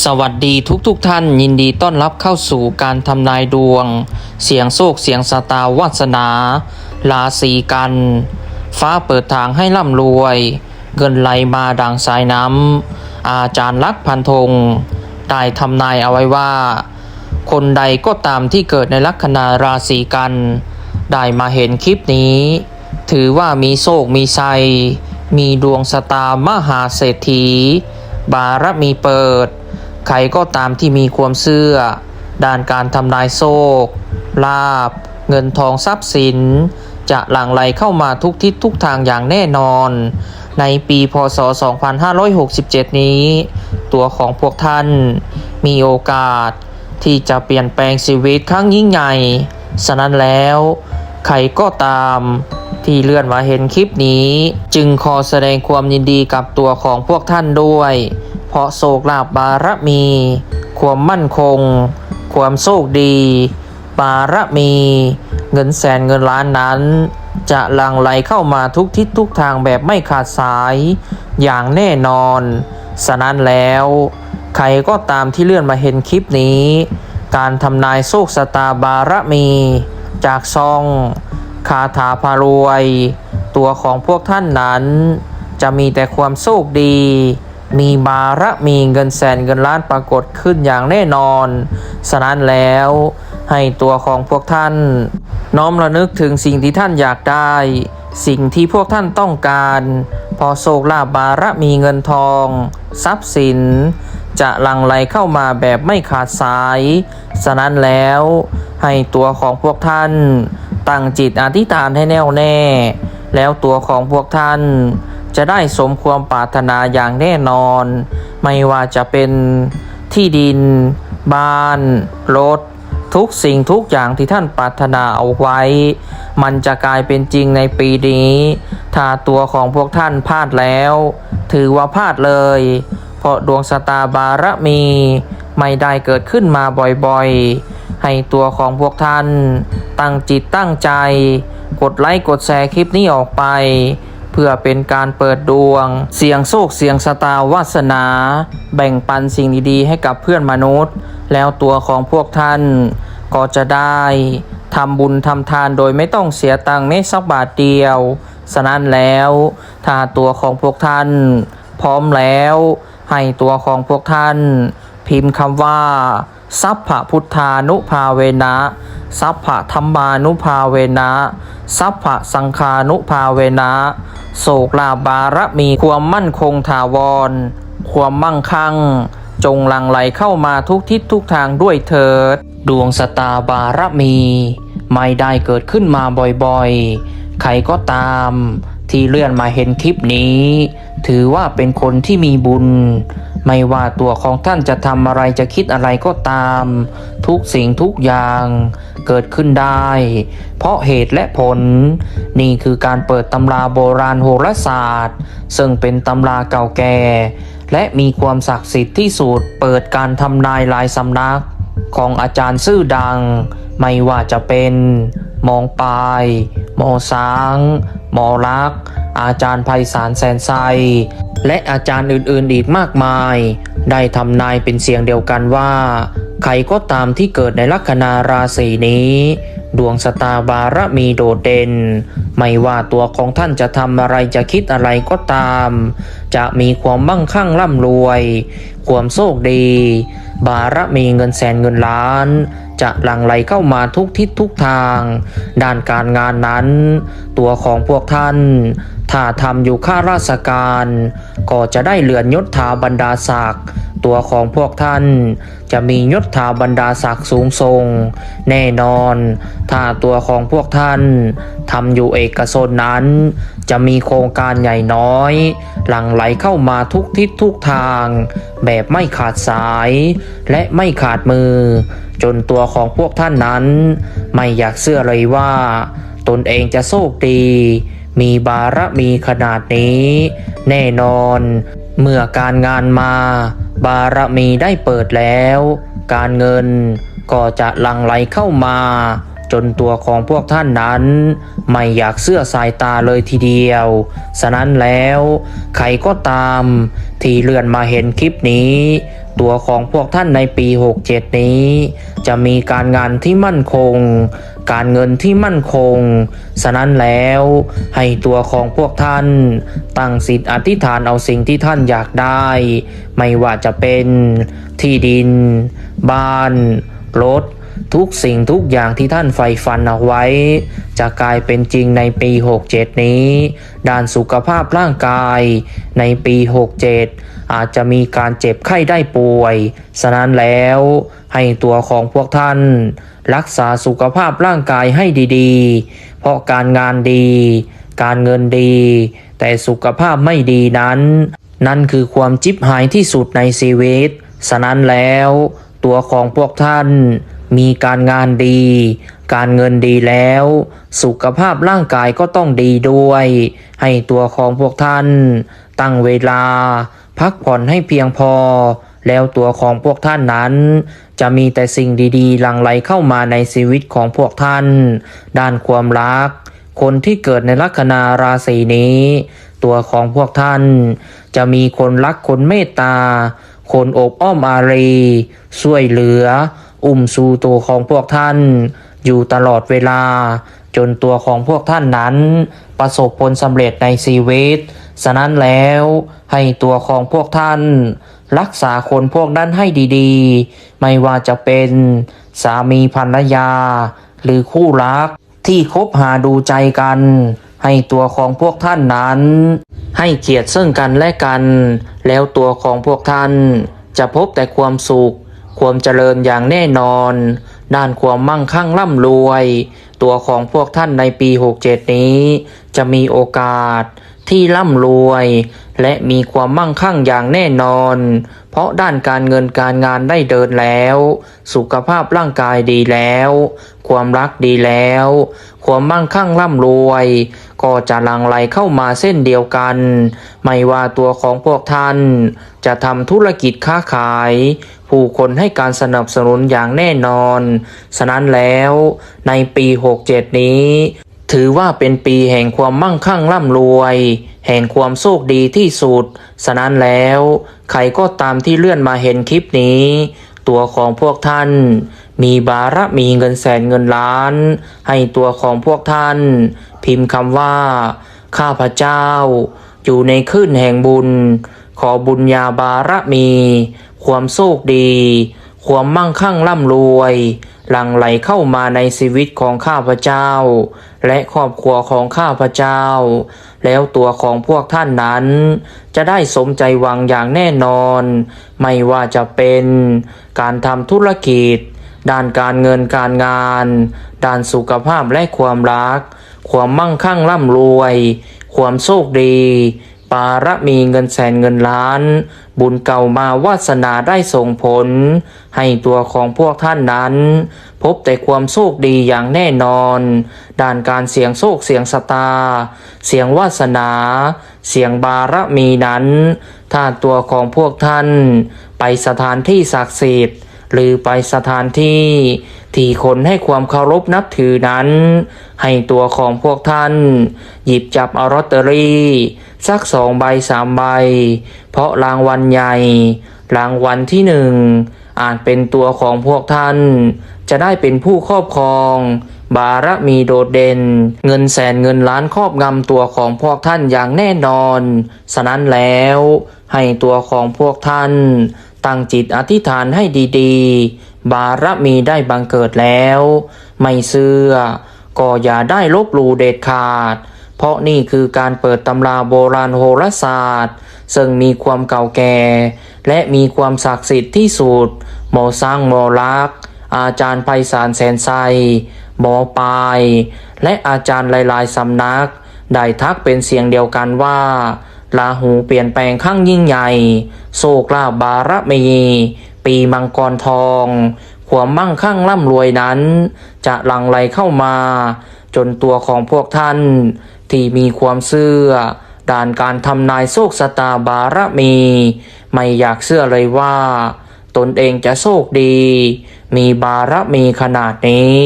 สวัสดีทุกทุกๆท่านยินดีต้อนรับเข้าสู่การทำนายดวง เสียงโศกเสียงสตาวาสนา ราศีกัน ฟ้าเปิดทางให้ร่ำรวย เงินไหลมาดังสายน้ำอาจารย์ลักษ์พันธงได้ทำนายเอาไว้ว่า คนใดก็ตามที่เกิดในลัคนาราศีกัน ได้มาเห็นคลิปนี้ ถือว่ามีโชคมีชัยมีดวงสตามหาเศรษฐี บารมีเปิด ใครก็ตามที่มีความเชื่อ ด้านการทำนายโชคลาบ เงินทองทรัพย์สิน จะหลั่งไหลเข้ามาทุกทิศทุกทางอย่างแน่นอน ในปีพศ 2567 นี้ ตัวของพวกท่านมีโอกาสที่จะเปลี่ยนแปลงชีวิตครั้งยิ่งใหญ่ ฉะนั้นแล้ว ใครก็ตาม ที่เลื่อนมาเห็นคลิปนี้ จึงขอแสดงความยินดีกับตัวของพวกท่านด้วย เพราะโศกลาบบารมี ความมั่นคง ความโชคดี บารมี เงินแสนเงินล้านนั้น จะหลั่งไหลเข้ามาทุกทิศทุกทางแบบไม่ขาดสาย อย่างแน่นอน ฉะนั้นแล้ว ใครก็ตามที่เลื่อนมาเห็นคลิปนี้ การทำนายโชคชะตาบารมี จากซอง คาถาพารวย ตัวของพวกท่านนั้น จะมีแต่ความโชคดี มีบารมีเงินแสนเงินล้านปรากฏขึ้นอย่างแน่นอน ฉะนั้นแล้วให้ตัวของพวกท่าน น้อมระนึกถึงสิ่งที่ท่านอยากได้ สิ่งที่พวกท่านต้องการ พอโชคลาภบารมีเงินทอง ทรัพย์สิน จะหลั่งไหลเข้ามาแบบไม่ขาดสาย ฉะนั้นแล้วให้ตัวของพวกท่าน ตั้งจิตอธิษฐานให้แน่วแน่ แล้วตัวของพวกท่าน จะได้สมความปรารถนาอย่างแน่นอน ไม่ว่าจะเป็นที่ดิน บ้าน รถ ทุกสิ่งทุกอย่างที่ท่านปรารถนาเอาไว้ มันจะกลายเป็นจริงในปีนี้ ถ้าตัวของพวกท่านพลาดแล้ว ถือว่าพลาดเลย เพราะดวงสตาบารมี ไม่ได้เกิดขึ้นมาบ่อยๆ ให้ตัวของพวกท่าน ตั้งจิตตั้งใจ กดไลค์กดแชร์คลิปนี้ออกไป เพื่อเป็นการเปิดดวง เสียงโชคเสียงสตาวาสนา แบ่งปันสิ่งดีๆ ให้กับเพื่อนมนุษย์ แล้วตัวของพวกท่าน ก็จะได้ทำบุญทำทานโดยไม่ต้องเสียตังค์แม้สักบาทเดียว ฉะนั้นแล้ว ถ้าตัวของพวกท่าน พร้อมแล้ว ให้ตัวของพวกท่าน พิมพ์คำว่า สัพพะพุทธานุภาเวนะ สัพพะธรรมานุภาเวนะ สัพพะสังฆานุภาเวนะโศกลาบารมีความมั่นคงถาวร ความมั่งคั่ง จงหลั่งไหลเข้ามาทุกทิศทุกทางด้วยเถิด ดวงสตาบารมี ไม่ได้เกิดขึ้นมาบ่อยๆ ใครก็ตามที่เลื่อนมาเห็นคลิปนี้ ถือว่าเป็นคนที่มีบุญ ไม่ว่าตัวของท่านจะทำอะไรจะคิดอะไรก็ตาม ทุกสิ่งทุกอย่างเกิดขึ้นได้ เพราะเหตุและผล นี่คือการเปิดตำราโบราณโหราศาสตร์ ซึ่งเป็นตำราเก่าแก่ และมีความศักดิ์สิทธิ์ที่สุดเปิดการทำนายลายสำนัก ของอาจารย์ซื่อดัง ไม่ว่าจะเป็นมองปลายหมอสางหมอรัก อาจารย์ไพศาลแสนไซ และอาจารย์อื่นๆอีกมากมาย ได้ทำนายเป็นเสียงเดียวกันว่า ใครก็ตามที่เกิดในลัคนาราศีนี้ ดวงสตาบารมีโดดเด่น ไม่ว่าตัวของท่านจะทำอะไรจะคิดอะไรก็ตาม จะมีความมั่งคั่งร่ำรวย ความโชคดี บารมีเงินแสนเงินล้านจะหลั่งไหลเข้ามาทุกทิศทุกทาง ด้านการงานนั้น ตัวของพวกท่าน ถ้าทำอยู่ข้าราชการ ก็จะได้เลื่อนยศถาบรรดาศักดิ์ตัวของพวกท่านจะมียศถาบรรดาศักดิ์สูงส่ง แน่นอน ถ้าตัวของพวกท่านทำอยู่เอกชนนั้น จะมีโครงการใหญ่น้อย หลั่งไหลเข้ามาทุกทิศทุกทาง แบบไม่ขาดสาย และไม่ขาดมือ จนตัวของพวกท่านนั้น ไม่อยากเชื่อเลยว่า ตนเองจะโชคดี มีบารมีขนาดนี้ แน่นอน เมื่อการงานมา บารมีได้เปิดแล้ว การเงินก็จะหลั่งไหลเข้ามา จนตัวของพวกท่านนั้น ไม่อยากเสื้อสายตาเลยทีเดียว ฉะนั้นแล้ว ใครก็ตาม ที่เลื่อนมาเห็นคลิปนี้ ตัวของพวกท่านในปี 67 นี้ จะมีการงานที่มั่นคง การเงินที่มั่นคง ฉะนั้นแล้วให้ตัวของพวกท่าน ตั้งสิทธิ์อธิษฐานเอาสิ่งที่ท่านอยากได้ ไม่ว่าจะเป็นที่ดิน บ้าน รถ ทุกสิ่งทุกอย่างที่ท่านใฝ่ฝันเอาไว้ จะกลายเป็นจริงในปี 67 นี้ ด้านสุขภาพร่างกายในปี 67 อาจจะมีการเจ็บไข้ได้ป่วย ฉะนั้นแล้วให้ตัวของพวกท่าน รักษาสุขภาพร่างกายให้ดีๆ เพราะการงานดี การเงินดี แต่สุขภาพไม่ดีนั้น นั่นคือความจิบหายที่สุดในชีวิต ฉะนั้นแล้วตัวของพวกท่านมีการงานดี การเงินดีแล้ว สุขภาพร่างกายก็ต้องดีด้วย ให้ตัวของพวกท่าน ตั้งเวลา พักผ่อนให้เพียงพอ แล้วตัวของพวกท่านนั้น จะมีแต่สิ่งดีๆหลั่งไหลเข้ามาในชีวิตของพวกท่าน ด้านความรัก คนที่เกิดในลัคนาราศีนี้ ตัวของพวกท่าน จะมีคนรักคนเมตตา คนอบอ้อมอารีช่วยเหลือ อุ้มชูตัวของพวกท่าน อยู่ตลอดเวลา จนตัวของพวกท่านนั้น ประสบผลสำเร็จในชีวิต ฉะนั้นแล้วให้ตัวของพวกท่าน รักษาคนพวกนั้นให้ดีๆ ไม่ว่าจะเป็นสามีภรรยา หรือคู่รักที่คบหาดูใจกัน ให้ตัวของพวกท่านนั้น ให้เกียรติซึ่งกันและกัน แล้วตัวของพวกท่าน จะพบแต่ความสุข ความเจริญอย่างแน่นอนด้านความมั่งคั่งร่ำรวย ตัวของพวกท่านในปี 67 นี้ จะมีโอกาส ที่ร่ำรวย และมีความมั่งคั่งอย่างแน่นอน เพราะด้านการเงินการงานได้เดินแล้ว สุขภาพร่างกายดีแล้ว ความรักดีแล้ว ความมั่งคั่งร่ำรวย ก็จะลังไหลเข้ามาเส้นเดียวกัน ไม่ว่าตัวของพวกท่าน จะทำธุรกิจค้าขาย ผู้คนให้การสนับสนุนอย่างแน่นอน ฉะนั้นแล้วในปี 67 นี้ ถือว่าเป็นปีแห่งความมั่งคั่งร่ำรวย แห่งความโชคดีที่สุด ฉะนั้นแล้ว ใครก็ตามที่เลื่อนมาเห็นคลิปนี้ ตัวของพวกท่าน มีบาระมีเงินแสนเงินล้าน ให้ตัวของพวกท่าน พิมพ์คำว่า ข้าพเจ้า อยู่ในคลื่นแห่งบุญ ขอบุญญาบาระมี ความโชคดี ความมั่งคั่งร่ำรวย หลั่งไหลเข้ามาในชีวิตของข้าพเจ้า และครอบครัวของข้าพเจ้า แล้วตัวของพวกท่านนั้น จะได้สมใจหวังอย่างแน่นอน ไม่ว่าจะเป็นการทำธุรกิจ ด้านการเงินการงาน ด้านสุขภาพและความรัก ความมั่งคั่งร่ำรวย ความโชคดีปาระมีเงินแสนเงินล้าน บุญเก่ามาวาสนาได้ส่งผล ให้ตัวของพวกท่านนั้น พบแต่ความโชคดีอย่างแน่นอน ด้านการเสียงโชคเสียงสตา เสียงวาสนา เสียงบารมีนั้น ถ้าตัวของพวกท่าน ไปสถานที่ศักดิ์สิทธิ์หรือไปสถานที่ที่คนให้ความเคารพนับถือนั้น ให้ตัวของพวกท่าน หยิบจับเอาลอตเตอรี่ สักสองใบสามใบ เพราะรางวัลใหญ่ รางวัลที่หนึ่งอ่าจเป็นตัวของพวกท่าน จะได้เป็นผู้ครอบครอง บารมีโดดเด่น เงินแสนเงินล้านครอบงำตัวของพวกท่านอย่างแน่นอน ฉะนั้นแล้วให้ตัวของพวกท่าน ตั้งจิตอธิษฐานให้ดีๆ บารมีได้บังเกิดแล้ว ไม่เชื่อก็อย่าได้ลบลูเด็ดขาด เพราะนี่คือการเปิดตำราโบราณโหราศาสตร์ ซึ่งมีความเก่าแก่ และมีความศักดิ์สิทธิ์ที่สุด หมอสร้างหมอลักษ์อาจารย์ไพศาลแสนไซหมอปลาย และอาจารย์หลายๆสำนัก ได้ทักเป็นเสียงเดียวกันว่าลาหูเปลี่ยนแปลงข้างยิ่งใหญ่ โศกลาบารมี ปีมังกรทอง ความมั่งคั่งร่ำรวยนั้น จะหลั่งไหลเข้ามา จนตัวของพวกท่าน ที่มีความเชื่อด้านการทำนายโชคชะตาบารมี ไม่อยากเชื่อเลยว่า ตนเองจะโชคดี มีบารมีขนาดนี้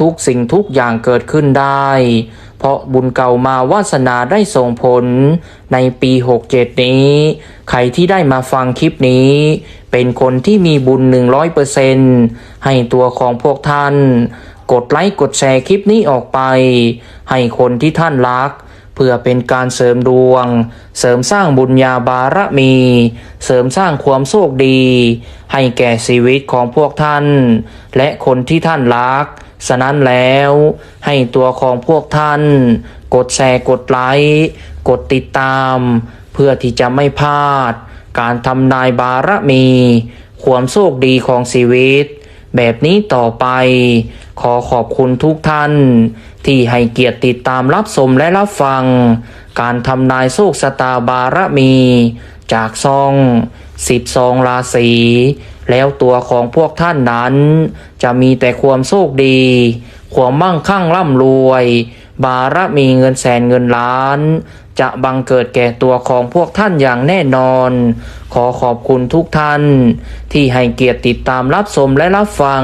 ทุกสิ่งทุกอย่างเกิดขึ้นได้ เพราะบุญเก่ามาวาสนาได้ส่งผลในปี 67 นี้ ใครที่ได้มาฟังคลิปนี้ เป็นคนที่มีบุญ 100%ให้ตัวของพวกท่าน กดไลค์กดแชร์คลิปนี้ออกไป ให้คนที่ท่านรัก เพื่อเป็นการเสริมดวง เสริมสร้างบุญญาบารมี เสริมสร้างความโชคดี ให้แก่ชีวิตของพวกท่าน และคนที่ท่านรัก ฉะนั้นแล้วให้ตัวของพวกท่าน กดแชร์กดไลค์กดติดตาม เพื่อที่จะไม่พลาด การทำนายบารมี ความโชคดีของชีวิต แบบนี้ต่อไป ขอขอบคุณทุกท่าน ที่ให้เกียรติติดตามรับชมและรับฟัง การทำนายโชคชะตาบารมี จากซองสิบซองราศี แล้วตัวของพวกท่านนั้น จะมีแต่ความโชคดี ความมั่งคั่งร่ำรวย บารมีเงินแสนเงินล้าน จะบังเกิดแก่ตัวของพวกท่านอย่างแน่นอน ขอขอบคุณทุกท่าน ที่ให้เกียรติติดตามรับชมและรับฟัง